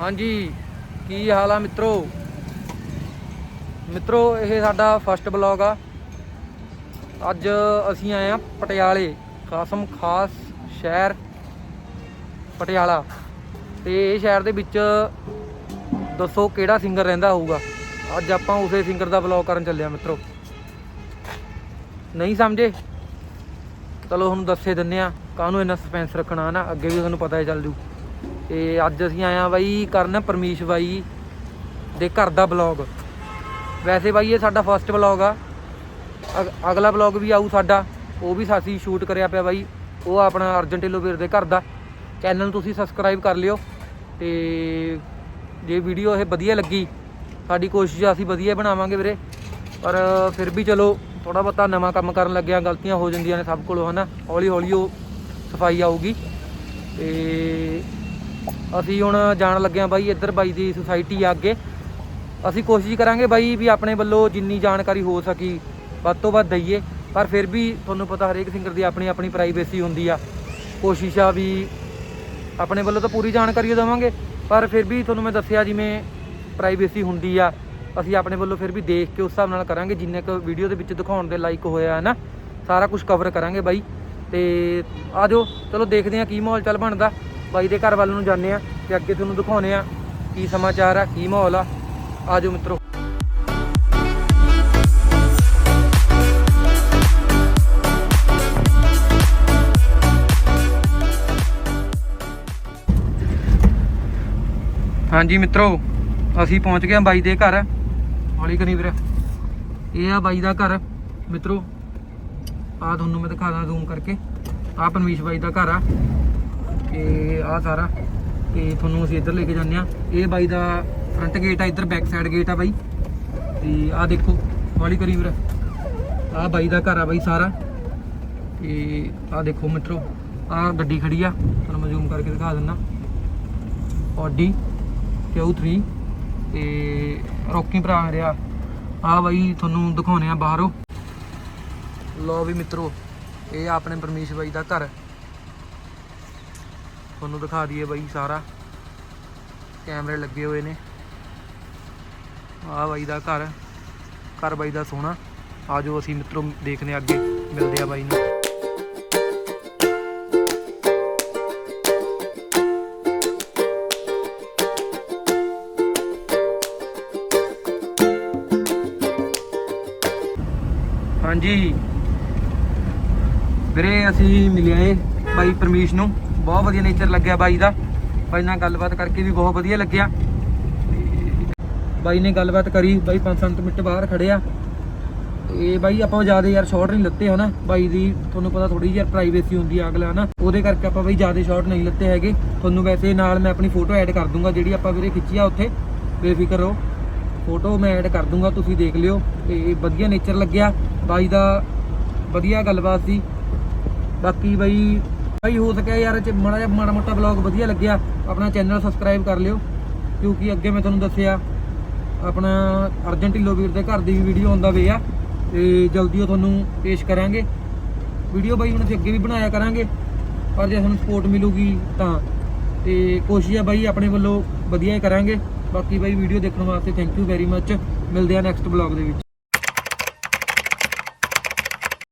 ਹਾਂਜੀ, ਕੀ ਹਾਲ ਆ ਮਿੱਤਰੋ? ਮਿੱਤਰੋ, ਇਹ ਸਾਡਾ ਫਸਟ ਬਲੌਗ ਆ। ਅੱਜ ਅਸੀਂ ਆਏ ਆ ਪਟਿਆਲੇ, ਖਾਸਮ ਖਾਸ ਸ਼ਹਿਰ ਪਟਿਆਲਾ। ਤੇ ਇਹ ਸ਼ਹਿਰ ਦੇ ਵਿੱਚ ਦੱਸੋ ਕਿਹੜਾ ਸਿੰਗਰ ਰਹਿੰਦਾ ਹੋਊਗਾ? ਅੱਜ ਆਪਾਂ ਉਸੇ ਸਿੰਗਰ ਦਾ ਬਲੌਗ ਕਰਨ ਚੱਲੇ ਆ ਮਿੱਤਰੋ। ਨਹੀਂ ਸਮਝੇ? ਚਲੋ ਤੁਹਾਨੂੰ ਦੱਸੇ ਦਿੰਨੇ ਆ, ਕਾਹਨੂੰ ਇੰਨਾ ਸਸਪੈਂਸ ਰੱਖਣਾ ਨਾ ਅੱਗੇ ਵੀ ਤੁਹਾਨੂੰ ਪਤਾ ਹੀ ਚੱਲ ਜੂ। ਤੇ ਅੱਜ ਅਸੀਂ ਆਏ ਆ ਬਾਈ ਕਰਨ ਪਰਮੀਸ਼ ਬਾਈ ਦੇ ਘਰ ਦਾ ਬਲੌਗ ਵੈਸੇ ਬਾਈ ਇਹ ਸਾਡਾ ਫਸਟ ਬਲੌਗ ਆ। ਅਗ- ਅਗਲਾ ਬਲੌਗ ਵੀ ਆਊ ਸਾਡਾ, ਉਹ ਵੀ ਅਸੀਂ ਸ਼ੂਟ ਕਰਿਆ ਪਿਆ ਬਾਈ। ਉਹ ਆਪਣਾ ਅਰਜਨ ਢਿੱਲੋਂ ਵੀਰ ਦੇ ਘਰ ਦਾ। ਚੈਨਲ ਤੁਸੀਂ ਸਬਸਕ੍ਰਾਈਬ ਕਰ ਲਿਓ। ਤੇ ਜੇ ਵੀਡੀਓ ਇਹ ਵਧੀਆ ਲੱਗੀ, ਸਾਡੀ ਕੋਸ਼ਿਸ਼ ਆ ਅਸੀਂ ਵਧੀਆ ਬਣਾਵਾਂਗੇ ਵੀਰੇ। ਪਰ ਫਿਰ ਵੀ ਚਲੋ ਥੋੜਾ ਬਹੁਤਾ ਨਵਾਂ ਕੰਮ ਕਰਨ ਲੱਗਿਆ, ਗਲਤੀਆਂ ਹੋ ਜਾਂਦੀਆਂ ਨੇ ਸਭ ਕੋਲੋਂ, ਹਨਾ? ਹੌਲੀ ਹੌਲੀ ਉਹ ਸਫ਼ਾਈ ਆਊਗੀ। ਤੇ ਅਸੀਂ ਹੁਣ ਜਾਣ ਲੱਗੇ ਹਾਂ ਬਾਈ ਇੱਧਰ ਬਾਈ ਦੀ ਸੁਸਾਇਟੀ ਆ ਅੱਗੇ। ਅਸੀਂ ਕੋਸ਼ਿਸ਼ ਕਰਾਂਗੇ ਬਾਈ ਵੀ ਆਪਣੇ ਵੱਲੋਂ ਜਿੰਨੀ ਜਾਣਕਾਰੀ ਹੋ ਸਕੀ ਵੱਧ ਤੋਂ ਵੱਧ ਦਈਏ, ਪਰ ਫਿਰ ਵੀ ਤੁਹਾਨੂੰ ਪਤਾ ਹਰੇਕ ਸਿੰਗਰ ਦੀ ਆਪਣੀ ਆਪਣੀ ਪ੍ਰਾਈਵੇਸੀ ਹੁੰਦੀ ਆ। ਕੋਸ਼ਿਸ਼ ਆ ਵੀ ਆਪਣੇ ਵੱਲੋਂ ਤਾਂ ਪੂਰੀ ਜਾਣਕਾਰੀ ਦੇਵਾਂਗੇ, ਪਰ ਫਿਰ ਵੀ ਤੁਹਾਨੂੰ ਮੈਂ ਦੱਸਿਆ ਜਿਵੇਂ ਪ੍ਰਾਈਵੇਸੀ ਹੁੰਦੀ ਆ, ਅਸੀਂ ਆਪਣੇ ਵੱਲੋਂ ਫਿਰ ਵੀ ਦੇਖ ਕੇ ਉਸ ਹਿਸਾਬ ਨਾਲ ਕਰਾਂਗੇ, ਜਿੰਨੇ ਕੁ ਵੀਡੀਓ ਦੇ ਵਿੱਚ ਦਿਖਾਉਣ ਦੇ ਲਾਇਕ ਹੋਇਆ ਹੈ ਨਾ, ਸਾਰਾ ਕੁਝ ਕਵਰ ਕਰਾਂਗੇ ਬਾਈ। ਤੇ ਆਜੋ ਚਲੋ ਦੇਖਦੇ ਹਾਂ ਕੀ ਮਾਹੌਲ ਚੱਲ ਬਣਦਾ। ਬਾਈ ਦੇ ਘਰ ਵੱਲ ਨੂੰ ਜਾਂਦੇ ਆ ਤੇ ਅੱਗੇ ਤੁਹਾਨੂੰ ਦਿਖਾਉਨੇ ਆ ਕੀ ਸਮਾਚਾਰ ਆ, ਕੀ ਮਾਹੌਲ ਆ। ਆਜੋ ਮਿੱਤਰੋ। ਹਾਂਜੀ ਮਿੱਤਰੋ, ਅਸੀਂ ਪਹੁੰਚ ਗਏ ਹਾਂ ਬਾਈ ਦੇ ਘਰ। ਹੌਲੀ ਕਰੀ ਵੀਰ। ਇਹ ਆ ਬਾਈ ਦਾ ਘਰ। ਮਿੱਤਰੋ ਆ ਤੁਹਾਨੂੰ ਮੈਂ ਦਿਖਾ ਦਾਂ ਜ਼ੂਮ ਕਰਕੇ। ਆ ਪਰਮੇਸ਼ ਬਾਈ ਦਾ ਘਰ ਆ। ਤੇ ਆ ਸਾਰਾ। ਤੇ ਤੁਹਾਨੂੰ ਅਸੀਂ ਇੱਧਰ ਲੈ ਕੇ ਜਾਂਦੇ ਆ ਇਹ ਬਾਈ ਦਾ ਫਰੰਟ ਗੇਟ ਆ, ਇੱਧਰ ਬੈਕ ਸਾਈਡ ਗੇਟ ਆ ਬਾਈ। ਤੇ ਆ ਦੇਖੋ, ਹੌਲੀ ਕਰੀ ਵੀਰ। ਆ ਬਾਈ ਦਾ ਘਰ ਆ ਬਾਈ ਸਾਰਾ। ਤੇ ਆ ਦੇਖੋ ਮਿੱਤਰੋ ਆ ਗੱਡੀ ਖੜੀ ਆ। ਤੁਹਾਨੂੰ ਮੈਂ ਜ਼ੂਮ ਕਰਕੇ ਦਿਖਾ ਦਿੰਦਾ। ਆਡੀ Q3 ਤੇ ਰੋਕੀ ਭਰਾ ਰਿਹਾ। ਆ ਬਾਈ ਤੁਹਾਨੂੰ ਦਿਖਾਉਨੇ ਆ ਬਾਹਰੋਂ। ਲੋ ਵੀ ਮਿੱਤਰੋ, ਇਹ ਆਪਣੇ ਪਰਮੇਸ਼ ਬਾਈ ਦਾ ਘਰ। ਤੁਹਾਨੂੰ ਦਿਖਾ ਦਈਏ ਬਾਈ ਸਾਰਾ। ਕੈਮਰੇ ਲੱਗੇ ਹੋਏ ਨੇ। ਆ ਬਾਈ ਦਾ ਘਰ। ਘਰ ਬਾਈ ਦਾ ਸੋਹਣਾ। ਆਜੋ ਅਸੀਂ ਮਿੱਤਰੋ ਦੇਖਦੇ ਹਾਂ ਅੱਗੇ। ਮਿਲਦੇ ਆ ਬਾਈ ਨੂੰ। ਹਾਂਜੀ। ਵੀਰੇ, ਅਸੀਂ ਮਿਲਿਆ ਏ ਬਾਈ ਪਰਮੇਸ਼ ਨੂੰ। ਬਹੁਤ ਵਧੀਆ ਨੇਚਰ ਲੱਗਿਆ ਬਾਈ ਦਾ। ਬਾਈ ਨਾਲ ਗੱਲਬਾਤ ਕਰਕੇ ਵੀ ਬਹੁਤ ਵਧੀਆ ਲੱਗਿਆ। ਤੇ ਬਾਈ ਨੇ ਗੱਲਬਾਤ ਕਰੀ, ਬਾਈ 5-7 ਮਿੰਟ ਬਾਹਰ ਖੜਿਆ ਇਹ ਬਾਈ ਆਪਾਂ ਜ਼ਿਆਦਾ ਯਾਰ ਸ਼ਾਰਟ ਨਹੀਂ ਲੱਤੇ ਹਨਾ। ਬਾਈ ਦੀ ਤੁਹਾਨੂੰ ਪਤਾ ਥੋੜੀ ਜਿਹੀ ਪ੍ਰਾਈਵੇਸੀ ਹੁੰਦੀ ਆ ਅਗਲਾ ਹਨਾ। ਉਹਦੇ ਕਰਕੇ ਆਪਾਂ ਬਾਈ ਜ਼ਿਆਦਾ ਸ਼ਾਰਟ ਨਹੀਂ ਲੱਤੇ ਹੈਗੇ। ਤੁਹਾਨੂੰ ਵੈਸੇ ਨਾਲ ਮੈਂ ਆਪਣੀ ਫੋਟੋ ਐਡ ਕਰ ਦੂੰਗਾ, ਜਿਹੜੀ ਆਪਾਂ ਵੀਰੇ ਖਿੱਚੀ ਆ ਉੱਥੇ। ਬੇਫਿਕਰ ਰਹੋ। ਫੋਟੋ ਮੈਂ ਐਡ ਕਰ ਦੂੰਗਾ, ਤੁਸੀਂ ਦੇਖ ਲਿਓ। ਤੇ ਵਧੀਆ ਨੇਚਰ ਲੱਗਿਆ। ਬਾਈ ਦਾ ਵਧੀਆ ਗੱਲਬਾਤ ਸੀ। ਬਾਕੀ ਬਾਈ ਬਾਈ ਹੋ ਸਕਿਆ ਯਾਰ ਮਾੜਾ ਜਿਹਾ ਮਾੜਾ ਮੋਟਾ ਵਲੌਗ ਵਧੀਆ ਲੱਗਿਆ, ਆਪਣਾ ਚੈਨਲ ਸਬਸਕ੍ਰਾਈਬ ਕਰ ਲਿਓ, ਕਿਉਂਕਿ ਅੱਗੇ ਮੈਂ ਤੁਹਾਨੂੰ ਦੱਸਿਆ, ਆਪਣਾ ਅਰਜਨ ਢਿੱਲੋਂ ਵੀਰ ਦੇ ਘਰ ਦੀ ਵੀ ਵੀਡੀਓ ਆਉਂਦਾ ਵੇ ਆ ਤੇ ਜਲਦੀ ਉਹ ਤੁਹਾਨੂੰ ਪੇਸ਼ ਕਰਾਂਗੇ। ਵੀਡੀਓ ਬਾਈ, ਹੁਣ ਅਸੀਂ ਅੱਗੇ ਵੀ ਬਣਾਇਆ ਕਰਾਂਗੇ, ਪਰ ਜੇ ਸਾਨੂੰ ਸਪੋਰਟ ਮਿਲੂਗੀ ਤਾਂ। ਤੇ ਕੋਸ਼ਿਸ਼ ਆ ਬਾਈ, ਆਪਣੇ ਵੱਲੋਂ ਵਧੀਆ ਹੀ ਕਰਾਂਗੇ। ਬਾਕੀ ਬਾਈ ਵੀਡੀਓ ਦੇਖਣ ਵਾਸਤੇ ਥੈਂਕ ਯੂ ਵੈਰੀ ਮੱਚ ਮਿਲਦੇ ਆ ਨੈਕਸਟ ਬਲੌਗ ਦੇ ਵਿੱਚ।